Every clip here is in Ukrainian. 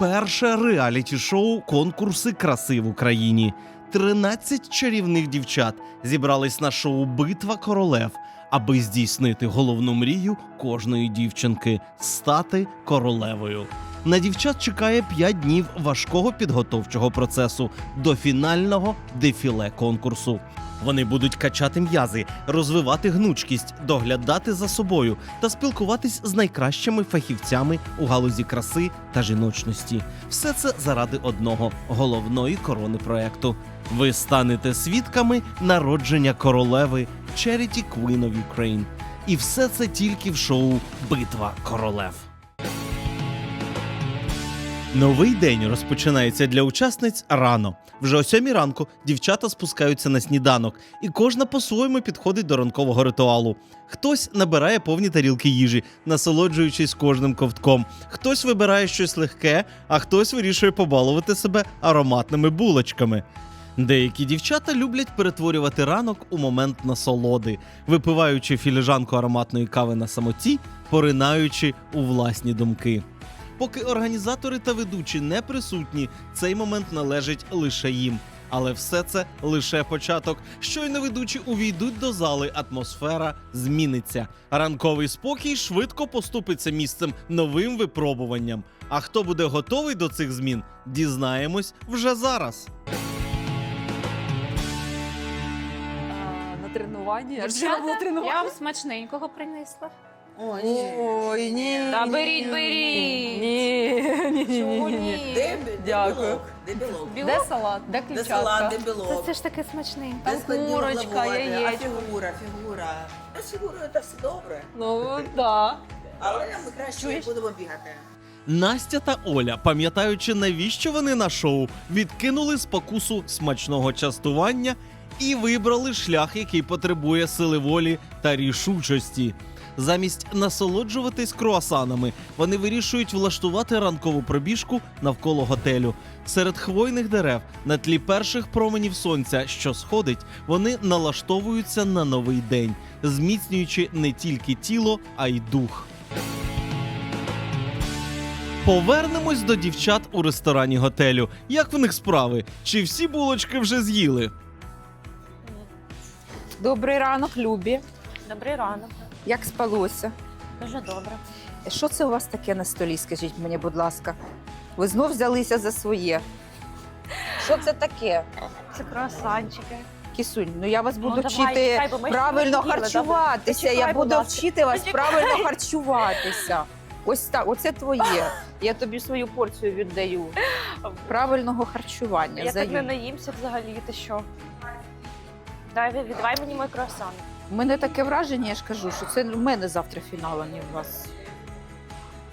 перше реаліті-шоу конкурси краси в Україні. 13 чарівних дівчат зібрались на шоу Битва королев, аби здійснити головну мрію кожної дівчинки стати королевою. На дівчат чекає 5 днів важкого підготовчого процесу до фінального дефіле конкурсу. Вони будуть качати м'язи, розвивати гнучкість, доглядати за собою та спілкуватись з найкращими фахівцями у галузі краси та жіночності. Все це заради одного головної корони проекту. Ви станете свідками народження королеви Charity Queen of Ukraine. І все це тільки в шоу Битва королев. Новий день розпочинається для учасниць рано. Вже о сьомій ранку дівчата спускаються на сніданок, і кожна по-своєму підходить до ранкового ритуалу. Хтось набирає повні тарілки їжі, насолоджуючись кожним ковтком. Хтось вибирає щось легке, а хтось вирішує побалувати себе ароматними булочками. Деякі дівчата люблять перетворювати ранок у момент насолоди, випиваючи філіжанку ароматної кави на самоті, поринаючи у власні думки. Поки організатори та ведучі не присутні, цей момент належить лише їм. Але все це лише початок. Щойно ведучі увійдуть до зали, атмосфера зміниться. Ранковий спокій швидко поступиться місцем новим випробуванням. А хто буде готовий до цих змін, дізнаємось вже зараз. на тренуванні. Я тренування. вам смачненького принесла. Ой, ні. Ой, ні. Та беріть, беріть. Ні, ні, ні, Чому ні, ні. ні? Де, де Дякую. білок? Де білок? Де Білок? салат? Де Де салат, де клітчатка? Це, білок? це ж таке смачненьке. Де складні курочка, вуглеводи? А яєчко. фігура, фігура. Та з фігурою це все добре. Ну, так. Але ми краще Чуєш? будемо бігати. Настя та Оля, пам'ятаючи, навіщо вони на шоу, відкинули спокусу смачного частування і вибрали шлях, який потребує сили волі та рішучості. Замість насолоджуватись круасанами, вони вирішують влаштувати ранкову пробіжку навколо готелю. Серед хвойних дерев на тлі перших променів сонця, що сходить, вони налаштовуються на новий день, зміцнюючи не тільки тіло, а й дух. Повернемось до дівчат у ресторані готелю. Як в них справи? Чи всі булочки вже з'їли? Добрий ранок, Любі. Добрий ранок. Як спалося? Дуже добре. Що це у вас таке на столі? Скажіть мені, будь ласка. Ви знов взялися за своє. Що це таке? Це круасанчики. Кісунь, ну я вас буду Ну, давай, вчити чекай, бо ми ще правильно не їли, харчуватися. Почекай, Я буду ласка. вчити вас Почекай. правильно харчуватися. Ось так, оце твоє. Я тобі свою порцію віддаю. Правильного харчування. Я так не наїмся взагалі, ти що? Дай, віддавай мені мій круасан. У мене таке враження, я ж кажу, що це в мене завтра фінал, а не у вас.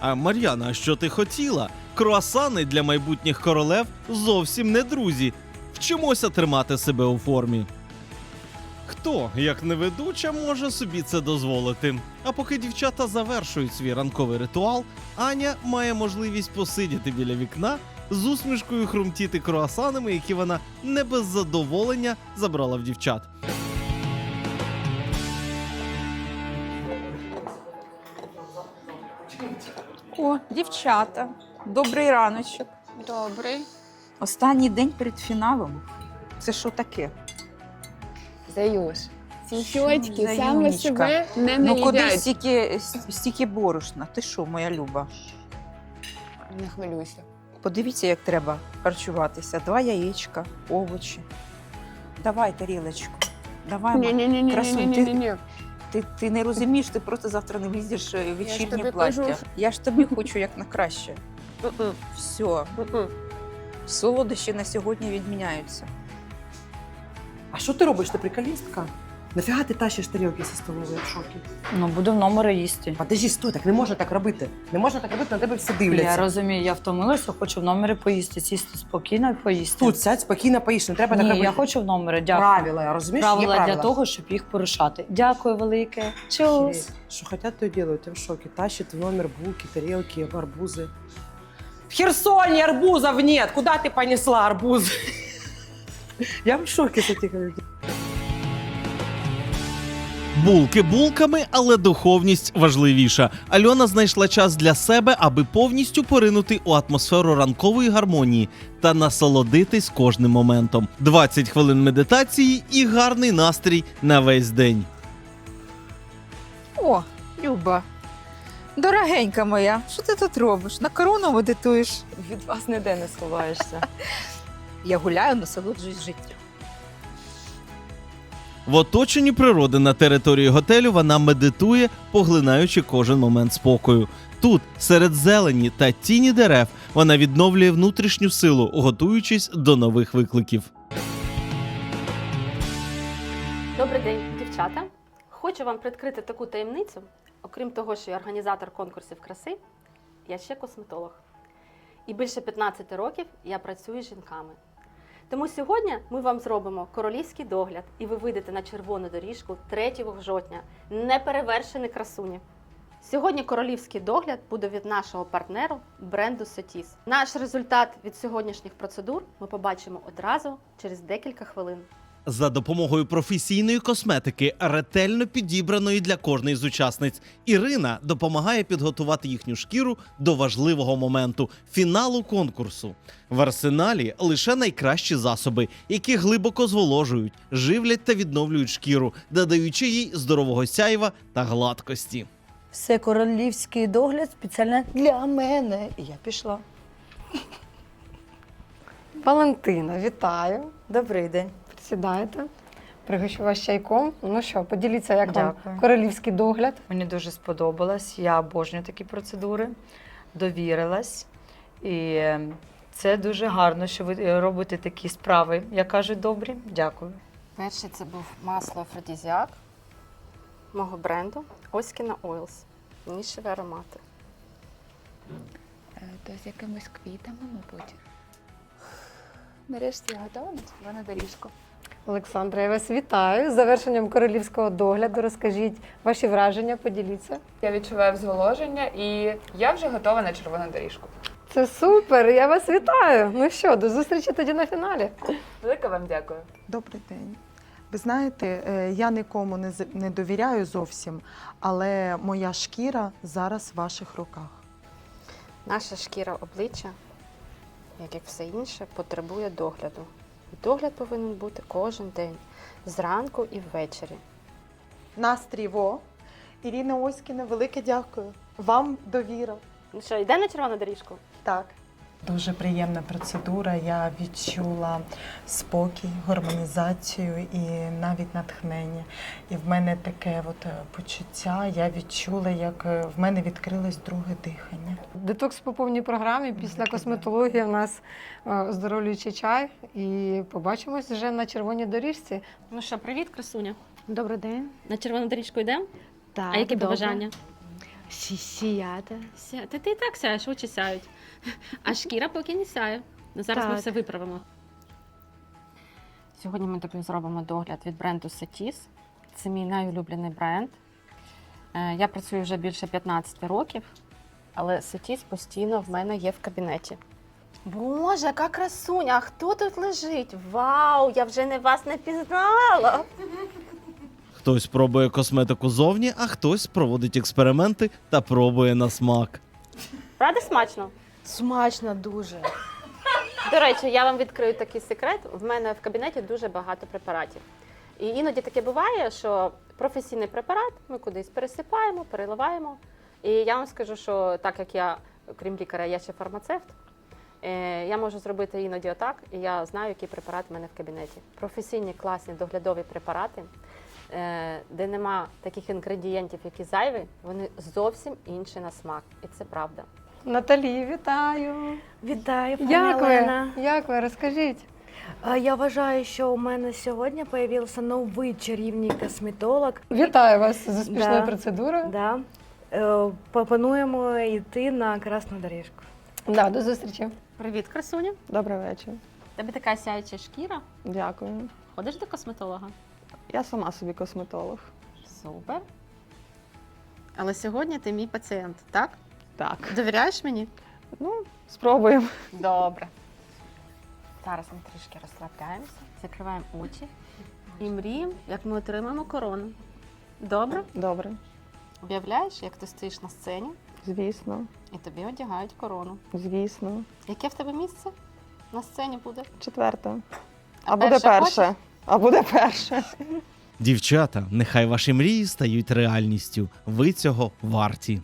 А Мар'яна, а що ти хотіла? Круасани для майбутніх королев зовсім не друзі. Вчимося тримати себе у формі. Хто, як не ведуча, може собі це дозволити? А поки дівчата завершують свій ранковий ритуал, Аня має можливість посидіти біля вікна з усмішкою хрумтіти круасанами, які вона не без задоволення забрала в дівчат. О, дівчата, добрий раночок. Добрий. Останній день перед фіналом. Це що таке? Заюш, ці щочки За саме себе не Ну куди наїдять. стільки, стільки борошна? Ти що, моя люба? Не хвилюйся. Подивіться, як треба харчуватися. Два яєчка, овочі. Давай тарілочку. Давай, Ні, ма. ні, ні, ні, Красунь, ні, ні, ти- ні, ні. Ти, ти не розумієш, ти просто завтра не влізеш е, в вечірнє тобі плаття. кажу, Я ж тобі хочу як на краще. Все, солодощі на сьогодні відміняються. А що ти робиш? Ти приколістка? Нафіга ти тащиш тарілки зі столової в шокі? Ну, буду в номері їсти. Подожди, стой, так не можна так робити. Не можна так робити, на тебе всі дивляться. Я розумію, я втомилася, хочу в номері поїсти, сісти спокійно і поїсти. Тут сядь, спокійно поїж, не треба так Ні, робити. я хочу в номері, дякую. Правила, розумієш? Є Правила правила. для того, щоб їх порушати. Дякую велике. Чус. Что хотят, то и делают. Я в шоке. Тащит в номер булки, тарелки, арбузы. В Херсоне арбузов нет! Куда ты понесла арбуз? Я в шоке с этих людей. Булки булками, але духовність важливіша. Альона знайшла час для себе, аби повністю поринути у атмосферу ранкової гармонії та насолодитись кожним моментом. 20 хвилин медитації і гарний настрій на весь день. О, Люба. Дорогенька моя, що ти тут робиш? На корону медитуєш? Від вас ніде не сховаєшся. Я гуляю, насолоджуюсь життям. В оточенні природи на території готелю вона медитує, поглинаючи кожен момент спокою. Тут, серед зелені та тіні дерев, вона відновлює внутрішню силу, готуючись до нових викликів. Добрий день, дівчата. Хочу вам відкрити таку таємницю. Окрім того, що я організатор конкурсів краси, я ще косметолог. І більше 15 років я працюю з жінками. Тому сьогодні ми вам зробимо королівський догляд, і ви вийдете на червону доріжку 3 жовтня. Неперевершені красуні. Сьогодні королівський догляд буде від нашого партнеру бренду Сотіс. Наш результат від сьогоднішніх процедур ми побачимо одразу через декілька хвилин. За допомогою професійної косметики, ретельно підібраної для кожної з учасниць, Ірина допомагає підготувати їхню шкіру до важливого моменту фіналу конкурсу. В арсеналі лише найкращі засоби, які глибоко зволожують, живлять та відновлюють шкіру, додаючи їй здорового сяйва та гладкості. Все королівський догляд спеціально для мене. І я пішла. Валентина, вітаю. Добрий день. Присідайте. Пригощу вас чайком. Ну що, поділіться, як Дякую. вам королівський догляд. Мені дуже сподобалось. Я обожнюю такі процедури. Довірилась. І це дуже гарно, що ви е, робите такі справи, як кажуть, добрі. Дякую. Перший це був масло афродізіак мого бренду Оскіна Oils. Нішеві аромати. Е, То з якимись квітами, мабуть. Нарешті я готова на доріжку. Олександра, я вас вітаю з завершенням королівського догляду. Розкажіть ваші враження, поділіться. Я відчуваю зволоження і я вже готова на червону доріжку. Це супер! Я вас вітаю. Ну що, до зустрічі тоді на фіналі. Велике вам дякую. Добрий день. Ви знаєте, е, я нікому не з- не довіряю зовсім, але моя шкіра зараз в ваших руках. Наша шкіра обличчя, як і все інше, потребує догляду. І догляд повинен бути кожен день, зранку і ввечері. Настрій во. Ірина Оськіна, велике дякую. Вам довіра. Ну що, йде на червону доріжку? Так. Дуже приємна процедура. Я відчула спокій, гармонізацію і навіть натхнення. І в мене таке от е, почуття. Я відчула, як е, в мене відкрилось друге дихання. Детокс по повній програмі. Після косметології в нас е, оздоровлюючий чай. І побачимось вже на червоній доріжці. Ну що, привіт, красуня. Добрий день. На червону доріжку йдемо? Так, а які побажання? Сі- Сіяти. Ти, ти і так сяєш, очі сяють. А шкіра поки не сяє. Ну, зараз ми Так. все виправимо. Сьогодні ми тобі зробимо догляд від бренду Satis. Це мій найулюблений бренд. Е, Я працюю вже більше 15 років, але Satis постійно в мене є в кабінеті. Боже, яка красуня! А хто тут лежить? Вау! Я вже не вас не пізнала! Хтось пробує косметику зовні, а хтось проводить експерименти та пробує на смак. Правда смачно? Смачно дуже. До речі, я вам відкрию такий секрет. В мене в кабінеті дуже багато препаратів. І іноді таке буває, що професійний препарат ми кудись пересипаємо, переливаємо. І я вам скажу, що так як я, крім лікаря, я ще фармацевт, е, я можу зробити іноді отак, і я знаю, який препарат в мене в кабінеті. Професійні класні доглядові препарати, е, де нема таких інгредієнтів, які зайві, вони зовсім інші на смак. І це правда. Наталі, вітаю! Вітаю, пані Як ви? Як ви? Розкажіть. Я вважаю, що у мене сьогодні з'явився новий чарівний косметолог. Вітаю вас з успішною Да. процедурою. Да. Е, Пропонуємо йти на красну доріжку. Да, до зустрічі. Привіт, красуня! Добрий вечір. У тебе така сяюча шкіра. Дякую. Ходиш до косметолога? Я сама собі косметолог. Супер. Але сьогодні ти мій пацієнт, так? Так. Довіряєш мені? Ну, спробуємо. Добре. Зараз ми трішки розслабляємося, закриваємо очі і мріємо, як ми отримаємо корону. Добре? Добре, Уявляєш, як ти стоїш на сцені звісно, і тобі одягають корону. звісно. Яке в тебе місце на сцені буде? Четверте. А буде перше хочеш? А буде перше. Дівчата, нехай ваші мрії стають реальністю. Ви цього варті.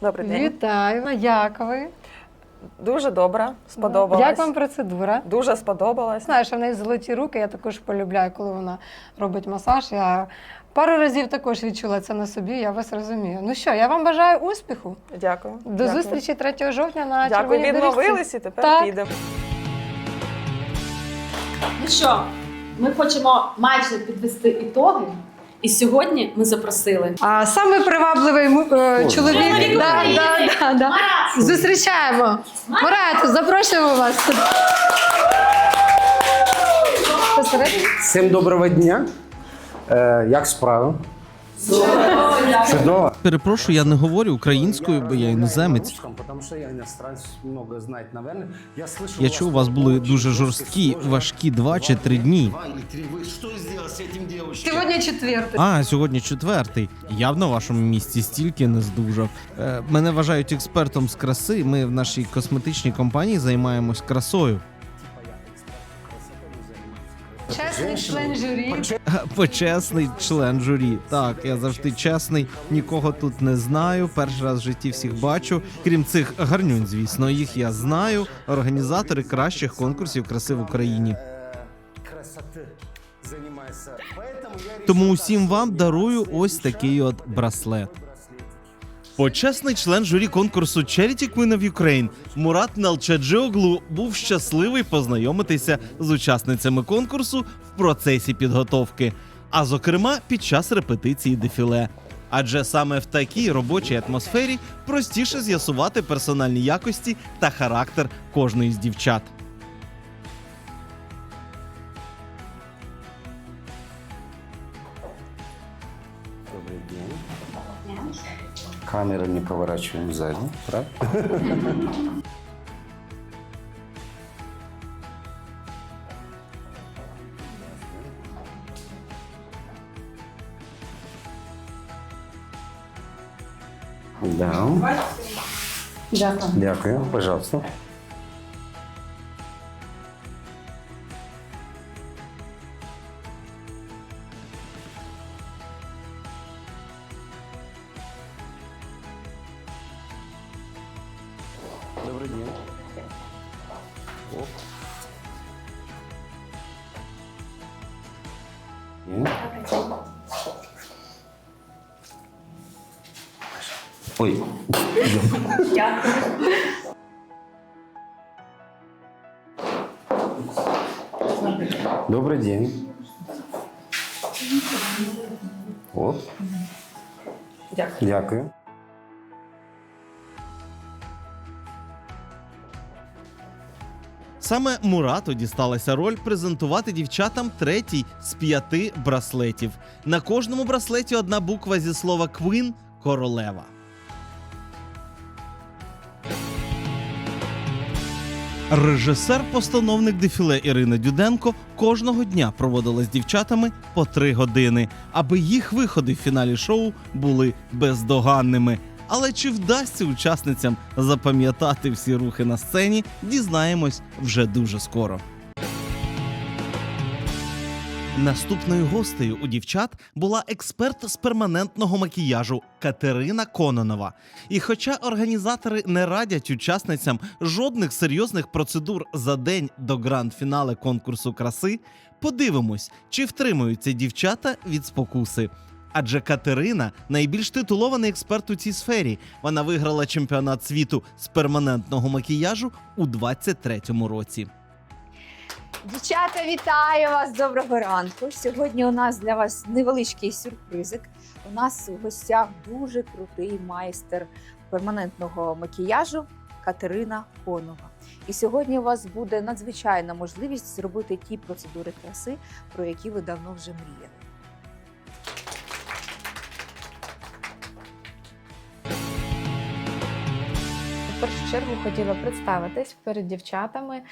Добрий Вітаю, як ви? Дуже добре, сподобалось. Як вам процедура? Дуже сподобалось. Знаю, що в неї золоті руки, я також полюбляю, коли вона робить масаж. Я пару разів також відчула це на собі, я вас розумію. Ну що, я вам бажаю успіху. Дякую. До зустрічі 3 жовтня на Дякую, червоній доріжці. відновились і тепер Так. підемо. Ну що, ми хочемо майже підвести ітоги. І сьогодні ми запросили А саме привабливий му- е, чоловік. Чоловік Да, да, да, да. Зустрічаємо. Марату, запрошуємо вас. Посередині. Всім доброго дня. Е, як справи? Чудово. Перепрошую, я не говорю українською, бо я іноземець. Тому що я много знає, наверное. Я слышу, Я чув, у вас були дуже жорсткі, важкі два чи три дні. Сьогодні четвертий. А, сьогодні четвертий. Я б на вашому місці стільки не здужав. Е, мене вважають експертом з краси. Ми в нашій косметичній компанії займаємось красою. Чесний член журі. Почесний член журі. Так, я завжди чесний, нікого тут не знаю. Перший раз в житті всіх бачу. Крім цих гарнюнь, звісно, їх я знаю. Організатори кращих конкурсів краси в Україні. Тому усім вам дарую ось такий от браслет. Почесний член журі конкурсу Charity Queen of Ukraine Мурат Налчаджоглу був щасливий познайомитися з учасницями конкурсу процесі підготовки, а зокрема під час репетиції дефіле. Адже саме в такій робочій атмосфері простіше з'ясувати персональні якості та характер кожної з дівчат. Добрый день. Камеры не поворачиваем сзади, правильно? Дякую. Дякую, пожалуйста. Добрый день. Оп. Нет? Ой. Добрый день. Оп. Дякую. Дякую. Саме Мурату дісталася роль презентувати дівчатам третій з п'яти браслетів. На кожному браслеті одна буква зі слова Квін королева. Режисер-постановник дефіле Ірина Дюденко кожного дня проводила з дівчатами по три години, аби їх виходи в фіналі шоу були бездоганними. Але чи вдасться учасницям запам'ятати всі рухи на сцені, дізнаємось вже дуже скоро. Наступною гостею у дівчат була експерт з перманентного макіяжу Катерина Кононова. І хоча організатори не радять учасницям жодних серйозних процедур за день до гранд-фінале конкурсу краси, подивимось, чи втримуються дівчата від спокуси. Адже Катерина найбільш титулований експерт у цій сфері. Вона виграла чемпіонат світу з перманентного макіяжу у 23-му році. Дівчата, вітаю вас! Доброго ранку. Сьогодні у нас для вас невеличкий сюрпризик. У нас в гостях дуже крутий майстер перманентного макіяжу Катерина Конова. І сьогодні у вас буде надзвичайна можливість зробити ті процедури краси, про які ви давно вже мріяли. Першу чергу хотіла представитись перед дівчатами.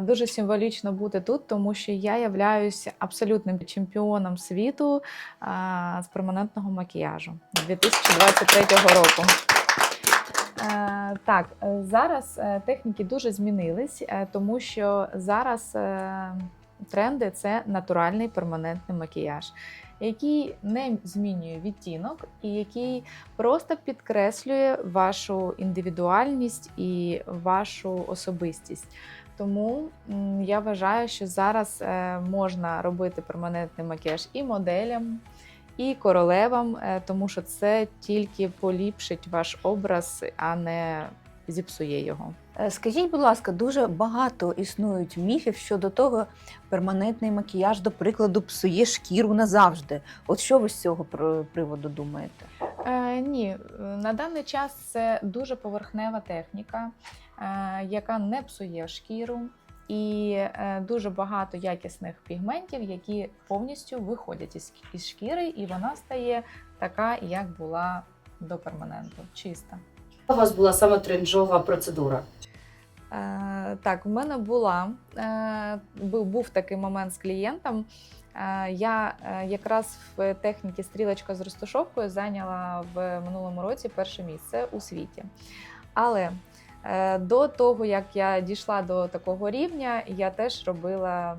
Дуже символічно бути тут, тому що я являюсь абсолютним чемпіоном світу з перманентного макіяжу 2023 року. Е, Так, е, зараз е, техніки дуже змінились, тому що зараз тренди це натуральний перманентний макіяж, який не змінює відтінок і який просто підкреслює вашу індивідуальність і вашу особистість. Тому я вважаю, що зараз е, можна робити перманентний макіяж і моделям, і королевам, е, тому що це тільки поліпшить ваш образ, а не зіпсує його. Е, Скажіть, будь ласка, дуже багато існують міфів щодо того, перманентний макіяж, до прикладу, псує шкіру назавжди. От що ви з цього приводу думаєте? Е, ні, е, на даний час це дуже поверхнева техніка, е, яка не псує шкіру, і е, дуже багато якісних пігментів, які повністю виходять із, із шкіри, і вона стає така, як була до перманенту, чиста. У вас була саме тренджова процедура. Е, так, в мене була е, був, був такий момент з клієнтом. Е, я е, якраз в техніці стрілочка з розташовкою зайняла в минулому році перше місце у світі. Але е, до того, як я дійшла до такого рівня, я теж робила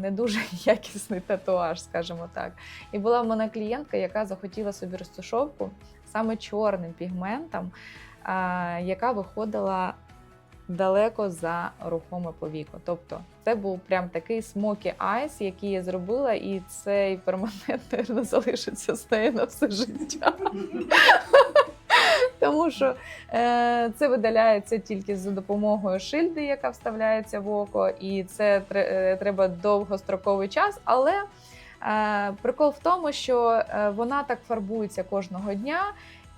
не дуже якісний татуаж, скажімо так. І була в мене клієнтка, яка захотіла собі розташовку саме чорним пігментом, яка виходила далеко за рухоме повіко. Тобто це був прям такий смокі айс, який я зробила, і цей перманент наверно, залишиться з нею на все життя. Тому що е, це видаляється тільки за допомогою шильди, яка вставляється в око, і це е, треба довгостроковий час. Але е, прикол в тому, що е, вона так фарбується кожного дня,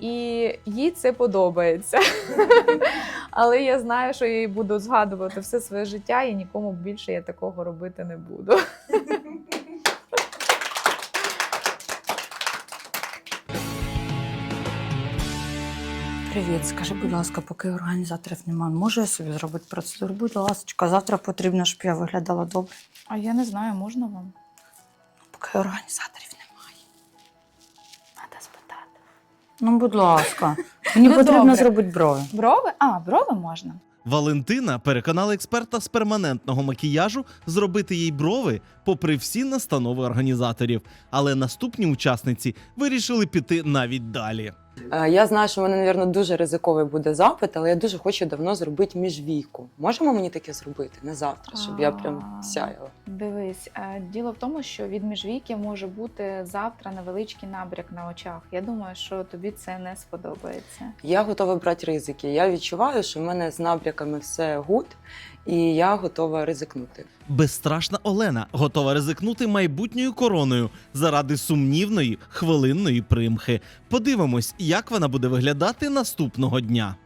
і їй це подобається. Але я знаю, що я її буду згадувати все своє життя, і нікому більше я такого робити не буду. Привіт, скажи, будь ласка, поки організаторів немає, можу я собі зробити процедуру? Будь ласка, завтра потрібно, щоб я виглядала добре. А я не знаю, можна вам? Поки організаторів немає. Ну, будь ласка, мені Ну, потрібно добре. зробити брови. Брови? А, брови можна. Валентина переконала експерта з перманентного макіяжу зробити їй брови, попри всі настанови організаторів. Але наступні учасниці вирішили піти навіть далі. Е, Я знаю, що в мене, мабуть, дуже ризиковий буде запит, але я дуже хочу давно зробити міжвійку. Можемо мені таке зробити на завтра, щоб я прям А. сяяла? Дивись, е, діло в тому, що від міжвійки може бути завтра невеличкий набряк на очах. Я думаю, що тобі це не сподобається. Я готова брати ризики. Я відчуваю, що в мене з набряками все гуд, і я готова ризикнути. Безстрашна Олена готова ризикнути майбутньою короною заради сумнівної хвилинної примхи. Подивимось, як вона буде виглядати наступного дня.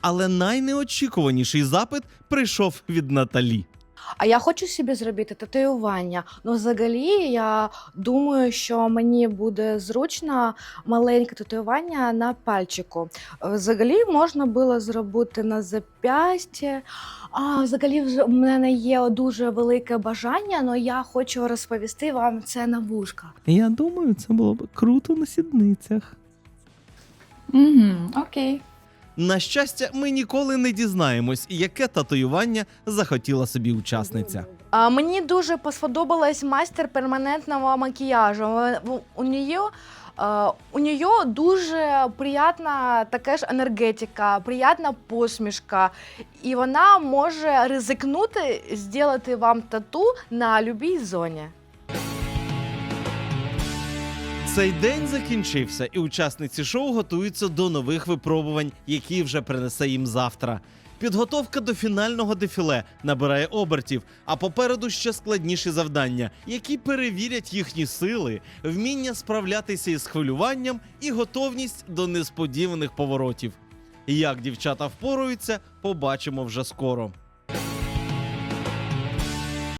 Але найнеочікуваніший запит прийшов від Наталі. А я хочу собі зробити татуювання. Ну, взагалі, я думаю, що мені буде зручно маленьке татуювання на пальчику. Е, Взагалі можна було зробити на зап'ясті. А взагалі вже в мене є дуже велике бажання, але я хочу розповісти вам це на вушка. Я думаю, це було б круто на сідницях. Угу, окей. На щастя, ми ніколи не дізнаємось, яке татуювання захотіла собі учасниця. А, мені дуже сподобалась майстер перманентного макіяжу. У неї, у неї дуже приємна така ж енергетика, приємна посмішка. І вона може ризикнути зробити вам тату на будь-якій зоні. Цей день закінчився, і учасниці шоу готуються до нових випробувань, які вже принесе їм завтра. Підготовка до фінального дефіле набирає обертів, а попереду ще складніші завдання, які перевірять їхні сили, вміння справлятися із хвилюванням і готовність до несподіваних поворотів. Як дівчата впораються, побачимо вже скоро.